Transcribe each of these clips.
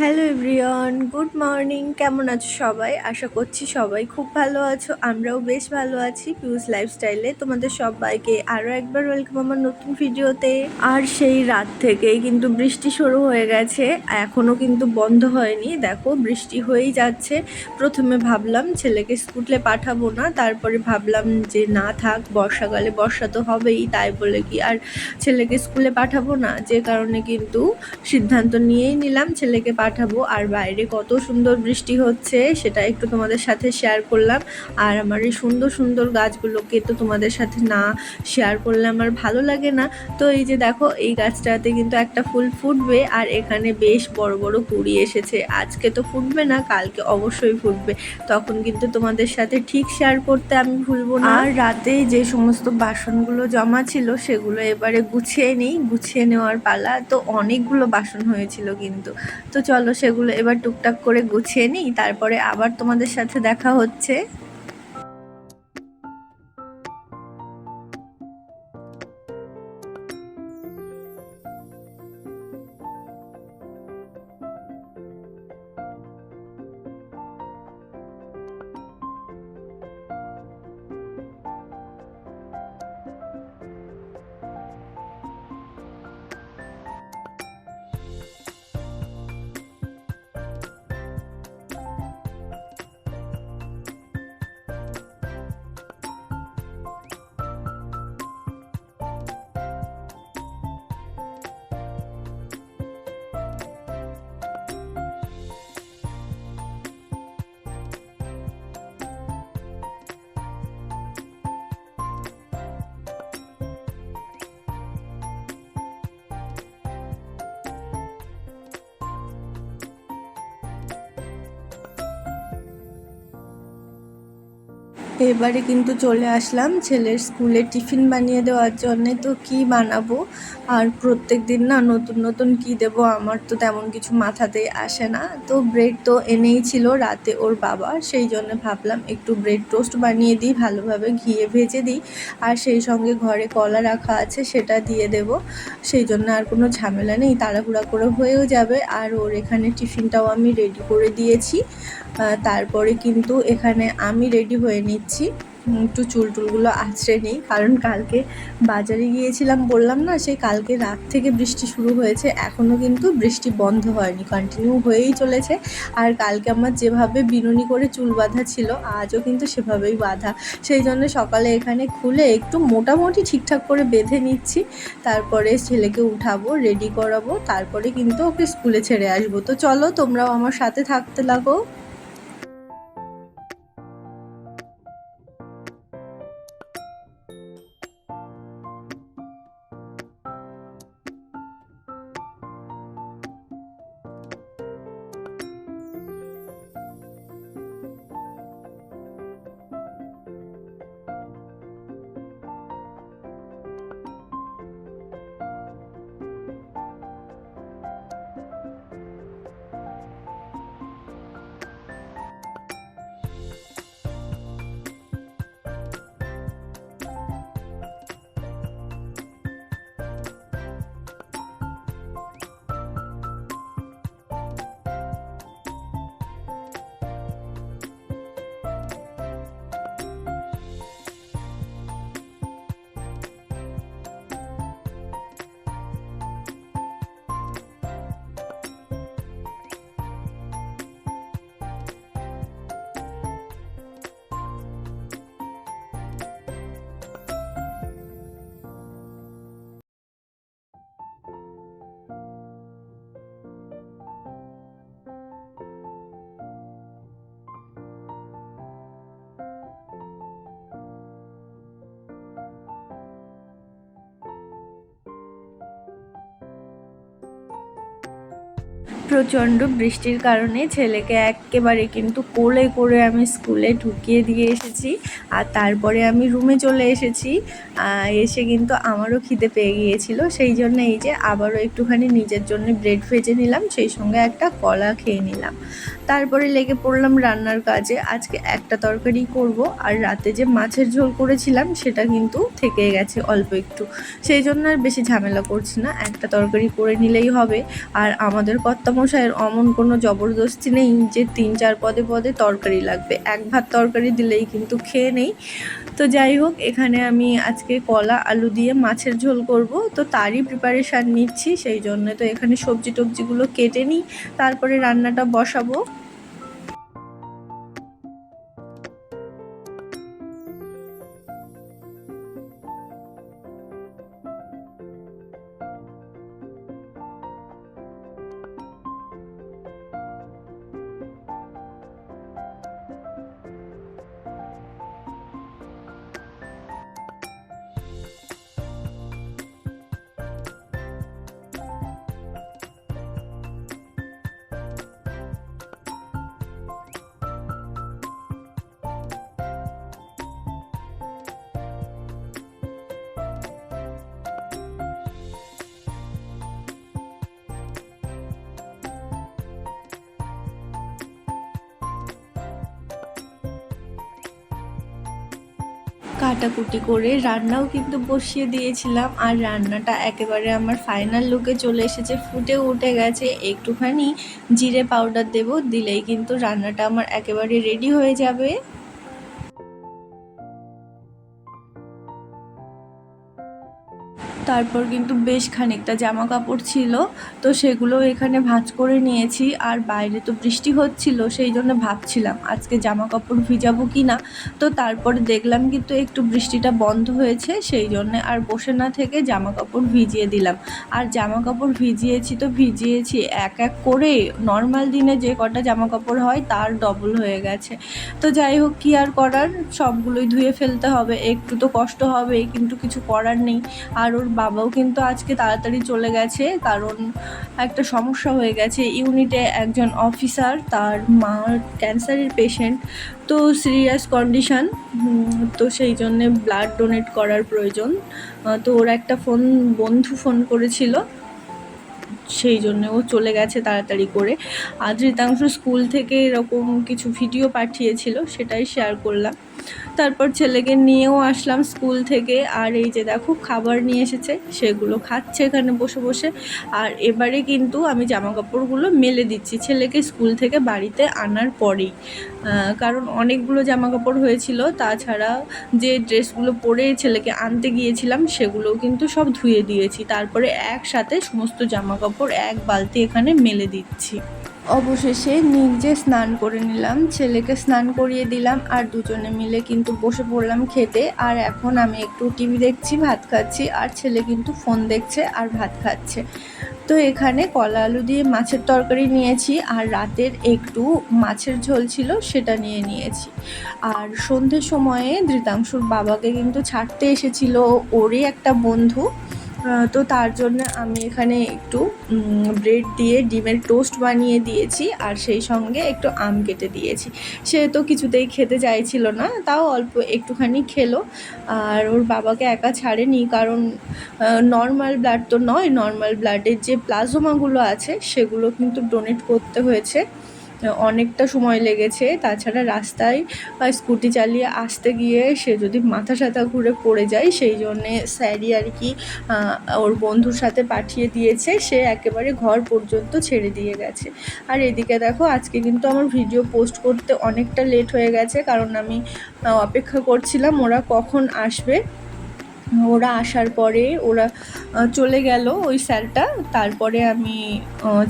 Hello everyone, good morning. কেমন আছো সবাই? আশা করছি সবাই খুব ভালো আছো, আমরাও বেশ ভালো আছি পিউস লাইফস্টাইলে। তোমাদের সবাইকে আরও একবার ওয়েলকাম আমার নতুন ভিডিওতে। আর সেই রাত থেকেই কিন্তু বৃষ্টি শুরু হয়ে গেছে এখনও কিন্তু বন্ধ হয়নি। দেখো, বৃষ্টি হয়েই যাচ্ছে। প্রথমে ভাবলাম ছেলেকে স্কুলে পাঠাবো না, তারপরে ভাবলাম যে না থাক, বর্ষাকালে বর্ষা তো হবেই, তাই বলে কি আর ছেলেকে স্কুলে পাঠাবো না? যে কারণে কিন্তু সিদ্ধান্ত নিয়েই নিলাম ছেলেকে পাঠাবো আর বাইরে কত সুন্দর বৃষ্টি হচ্ছে সেটা একটু তোমাদের সাথে শেয়ার করলাম। আর আমার এই সুন্দর সুন্দর গাছগুলোকে তো তোমাদের সাথে না শেয়ার করলে আমার ভালো লাগে না। তো এই যে দেখো, এই গাছটাতে কিন্তু একটা ফুল ফুটবে আর এখানে বেশ বড় বড় কুড়ি এসেছে। আজকে তো ফুটবে না, কালকে অবশ্যই ফুটবে। তখন কিন্তু তোমাদের সাথে ঠিক শেয়ার করতে আমি ভুলবো না। আর রাতে যে সমস্ত বাসনগুলো জমা ছিল সেগুলো এবারে গুছিয়ে নিই। গুছিয়ে নেওয়ার পালা তো অনেকগুলো বাসন হয়েছিল কিন্তু। তো চলো সেগুলো এবার টুকটাক করে গুছিয়ে নিই তারপরে আবার তোমাদের সাথে দেখা হচ্ছে। এবারে কিন্তু চলে আসলাম ছেলের স্কুলে টিফিন বানিয়ে দেওয়ার জন্যে। তো কি বানাবো? আর প্রত্যেক দিন না নতুন নতুন কি দেব? আমার তো তেমন কিছু মাথাতেই আসে না। তো ব্রেড তো এনেই ছিল রাতে ওর বাবা। সেই জন্য ভাবলাম একটু ব্রেড টোস্ট বানিয়ে দিই, ভালোভাবে ঘিয়ে ভেজে দিই। আর সেই সঙ্গে ঘরে কলা রাখা আছে সেটা দিয়ে দেব। সেই জন্য আর কোনো ঝামেলা নেই, তাড়াহুড়া করে হয়েও যাবে। আর ওর এখানে টিফিনটাও আমি রেডি করে দিয়েছি। তারপরে কিন্তু এখানে আমি রেডি হয়ে নিচ্ছি। একটু চুল টুলগুলো আছড়ে নিই, কারণ কালকে বাজারে গিয়েছিলাম, বললাম না, সেই কালকে রাত থেকে বৃষ্টি শুরু হয়েছে এখনও কিন্তু বৃষ্টি বন্ধ হয়নি কন্টিনিউ হয়েই চলেছে। আর কালকে আমার যেভাবে বিনুনি করে চুল বাঁধা ছিল, আজও কিন্তু সেভাবেই বাঁধা। সেই জন্য সকালে এখানে খুলে একটু মোটামুটি ঠিকঠাক করে বেঁধে নিচ্ছি, তারপরে ছেলেকে উঠাবো রেডি করাবো, তারপরে কিন্তু ওকে স্কুলে ছেড়ে আসব। তো চলো, তোমরাও আমার সাথে থাকতে লাগো। প্রচণ্ড বৃষ্টির কারণে ছেলেকে একেবারে কিন্তু কোলে করে আমি স্কুলে ঢুকিয়ে দিয়ে এসেছি। আর তারপরে আমি রুমে চলে এসেছি। এসে কিন্তু আমারও খিদে পেয়ে গিয়েছিল। সেই জন্য এই যে আবারও একটুখানি নিজের জন্য ব্রেড ভেজে নিলাম, সেই সঙ্গে একটা কলা খেয়ে নিলাম। তারপরে লেগে পড়লাম রান্নার কাজে। আজকে একটা তরকারি করব, আর রাতে যে মাছের ঝোল করেছিলাম সেটা কিন্তু থেকে গেছে অল্প একটু। সেই জন্য আর বেশি ঝামেলা করছি না। একটা তরকারি করে নিলেই হবে। আর আমাদের কর্তা কর্তামশাইয়ের অমন কোনো জবরদস্তি নেই যে তিন চার পদে পদে তরকারি লাগবে। এক ভাত তরকারি দিলেই কিন্তু খেয়ে নেই। তো যাই হোক, এখানে আমি আজকে কলা, আলু দিয়ে মাছের ঝোল করব। তো তারই প্রিপারেশান নিচ্ছি, সেই জন্য তো এখানে সবজি টবজিগুলো কেটে নিই। তারপরে রান্নাটা বসাবো। কাটাকুটি করে রান্নাও কিন্তু বসিয়ে দিয়েছিলাম। আর রান্নাটা একেবারে আমার ফাইনাল লুকে চলে এসেছে, ফুটে উঠে গেছে। একটুখানি জিরে পাউডার দেব, দিলেই কিন্তু রান্নাটা আমার একেবারে রেডি হয়ে যাবে। তারপর কিন্তু বেশ খানিকটা জামা কাপড় ছিল, তো সেগুলো এখানে ভাঁজ করে নিয়েছি। আর বাইরে তো বৃষ্টি হচ্ছিল, সেই জন্য ভাবছিলাম আজকে জামা কাপড় ভিজাবো কি না তো তারপরে দেখলাম কিন্তু একটু বৃষ্টিটা বন্ধ হয়েছে, সেই জন্য আর বসে না থেকে জামা কাপড় ভিজিয়ে দিলাম। আর জামা কাপড় ভিজিয়েছি তো ভিজিয়েছি এক এক করে নর্মাল দিনে যে কটা জামা কাপড় হয় তার ডবল হয়ে গেছে। তো যাই হোক, কী আর করার? সবগুলোই ধুয়ে ফেলতে হবে, একটু তো কষ্ট হবে কিন্তু কিছু করার নেই। আর ওর বাবাও কিন্তু আজকে তাড়াতাড়ি চলে গেছে, কারণ একটা সমস্যা হয়ে গেছে। ইউনিটে একজন অফিসার, তার মা ক্যান্সারের পেশেন্ট, তো সিরিয়াস কন্ডিশান তো সেই জন্যে ব্লাড ডোনেট করার প্রয়োজন। তো ওর একটা ফোন, বন্ধু ফোন করেছিল। সেই জন্য ও চলে গেছে তাড়াতাড়ি করে। আজ রিতাংশ স্কুল থেকে এরকম কিছু ভিডিও পাঠিয়েছিল, সেটাই শেয়ার করলাম। তারপর ছেলেকে নিয়েও আসলাম স্কুল থেকে। আর এই যে দেখো, খাবার নিয়ে এসেছে, সেগুলো খাচ্ছে এখানে বসে বসে। আর এবারে কিন্তু আমি জামা কাপড়গুলো মেলে দিচ্ছি ছেলেকে স্কুল থেকে বাড়িতে আনার পরেই। কারণ অনেকগুলো জামা কাপড় হয়েছিল, তাছাড়া যে ড্রেসগুলো পরে ছেলেকে আনতে গিয়েছিলাম, সেগুলোও কিন্তু সব ধুয়ে দিয়েছি। তারপরে একসাথে সমস্ত জামা কাপড় এক বালতি এখানে মেলে দিচ্ছি। অবশেষে নিজে স্নান করে নিলাম, ছেলেকে স্নান করিয়ে দিলাম আর দুজনে মিলে কিন্তু বসে পড়লাম খেতে। আর এখন আমি একটু টিভি দেখছি, ভাত খাচ্ছি আর ছেলে কিন্তু ফোন দেখছে আর ভাত খাচ্ছে। তো এখানে কলা আলু দিয়ে মাছের তরকারি নিয়েছি আর রাতের একটু মাছের ঝোল ছিল সেটা নিয়ে নিয়েছি। আর সন্ধ্যের সময়ে ধৃতাংশুর বাবাকে কিন্তু ছাড়তে এসেছিল ওরই একটা বন্ধু। তো তার জন্য আমি এখানে একটু ব্রেড দিয়ে ডিমের টোস্ট বানিয়ে দিয়েছি আর সেই সঙ্গে একটু আম কেটে দিয়েছি। সে তো কিছুতেই খেতে চাইছিল না, তাও অল্প একটুখানি খেলো। আর ওর বাবাকে একা ছাড়েনি, কারণ নর্মাল ব্লাড তো নয় নর্মাল ব্লাডের যে প্লাজমাগুলো আছে, সেগুলো কিন্তু ডোনেট করতে হয়েছে। অনেকটা সময় লেগেছে। তাছাড়া রাস্তায় স্কুটি চালিয়ে আসতে গিয়ে সে যদি মাথা সাথা ঘুরে পড়ে যায়, সেই জন্যে স্যারই আর কি ওর বন্ধুর সাথে পাঠিয়ে দিয়েছে। সে একেবারে ঘর পর্যন্ত ছেড়ে দিয়ে গেছে। আর এদিকে দেখো, আজকে কিন্তু আমার ভিডিও পোস্ট করতে অনেকটা লেট হয়ে গেছে, কারণ আমি অপেক্ষা করছিলাম ওরা কখন আসবে। ওরা আসার পরে ওরা চলে গেল ওই স্যারটা। তারপরে আমি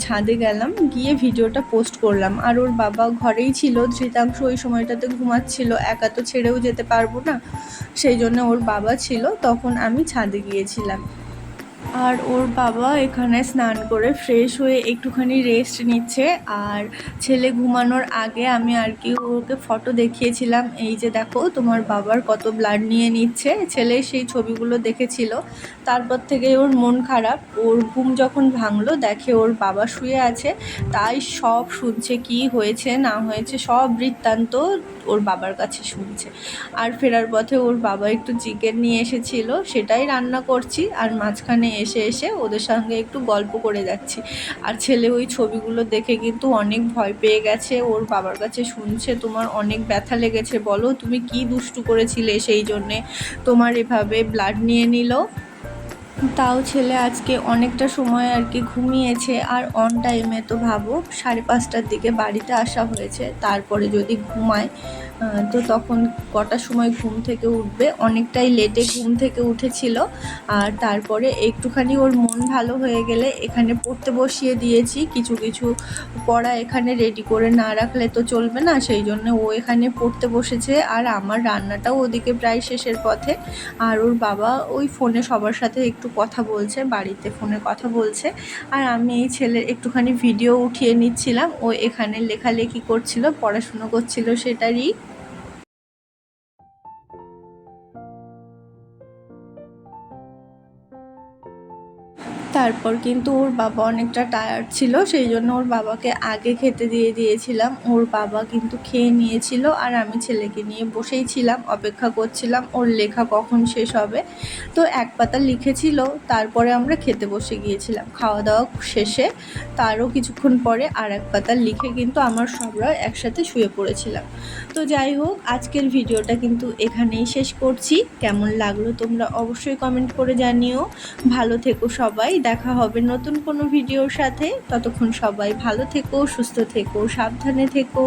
ছাদে গেলাম, গিয়ে ভিডিওটা পোস্ট করলাম। আর ওর বাবা ঘরেই ছিল, ধৃতাংশ ওই সময়টাতে ঘুমাচ্ছিল, একা তো ছেড়েও যেতে পারব না। সেই জন্য ওর বাবা ছিল, তখন আমি ছাদে গিয়েছিলাম। আর ওর বাবা এখানে স্নান করে ফ্রেশ হয়ে একটুখানি রেস্ট নিচ্ছে। আর ছেলে ঘুমানোর আগে আমি আর কি ওকে ফটো দেখিয়েছিলাম। এই যে দেখো, তোমার বাবার কত ব্লাড নিয়ে নিচ্ছে। ছেলে সেই ছবিগুলো দেখেছিল। তারপর থেকে ওর মন খারাপ। ওর ঘুম যখন ভাঙলো, দেখে ওর বাবা শুয়ে আছে। তাই সব শুনছে কি হয়েছে, না হয়েছে, সব বৃত্তান্ত ওর বাবার কাছে শুনছে। আর ফেরার পথে ওর বাবা একটু চিকেন নিয়ে এসেছিল। সেটাই রান্না করছি। আর মাঝখানে এসে এসে ওদের সঙ্গে একটু গল্প করে যাচ্ছি। আর ছেলে ওই ছবিগুলো দেখে কিন্তু অনেক ভয় পেয়ে গেছে। ওর বাবার কাছে শুনছে, তোমার অনেক ব্যথা লেগেছে, বলো তুমি কি দুষ্টু করেছিলে সেই জন্যে? তোমার এভাবে ব্লাড নিয়ে নিল? তাও ছেলে আজকে অনেকটা সময় আর কি ঘুমিয়েছে। আর অন টাইমে তো ভাবো, সাড়ে পাঁচটার দিকে বাড়িতে আসা হয়েছে। তারপরে যদি ঘুমায় তো তখন কটার সময় ঘুম থেকে উঠবে? অনেকটাই লেটে ঘুম থেকে উঠেছিল। আর তারপরে একটুখানি ওর মন ভালো হয়ে গেলে এখানে পড়তে বসিয়ে দিয়েছি। কিছু কিছু পড়া এখানে রেডি করে না রাখলে তো চলবে না। সেই জন্য ও এখানে পড়তে বসেছে। আর আমার রান্নাটাও ওদিকে প্রায় শেষের পথে। আর ওর বাবা ওই ফোনে সবার সাথে একটু কথা বলছে, বাড়িতে ফোনে কথা বলছে। আর আমি এই ছেলের একটুখানি ভিডিও উঠিয়ে নিচ্ছিলাম। ও এখানে লেখালেখি করছিল, পড়াশুনো করছিল সেটারই। তারপর কিন্তু ওর বাবা অনেকটা টায়ার্ড ছিল, সেই জন্য ওর বাবাকে আগে খেতে দিয়ে দিয়েছিলাম। ওর বাবা কিন্তু খেয়ে নিয়েছিল আর আমি ছেলেকে নিয়ে বসেই ছিলাম, অপেক্ষা করছিলাম ওর লেখা কখন শেষ হবে। তো এক পাতা লিখেছিল, তারপরে আমরা খেতে বসে গিয়েছিলাম। খাওয়া দাওয়া শেষে তারও কিছুক্ষণ পরে আর এক পাতা লিখে কিন্তু আমার সবরা একসাথে শুয়ে পড়েছিলাম। তো যাই হোক, আজকের ভিডিওটা কিন্তু এখানেই শেষ করছি। কেমন লাগল তোমরা অবশ্যই কমেন্ট করে জানিও। ভালো থেকো সবাই দেখা হবে নতুন কোনো ভিডিওর সাথে। ততক্ষণ সবাই ভালো থেকো সুস্থ থেকো সাবধানে থেকো।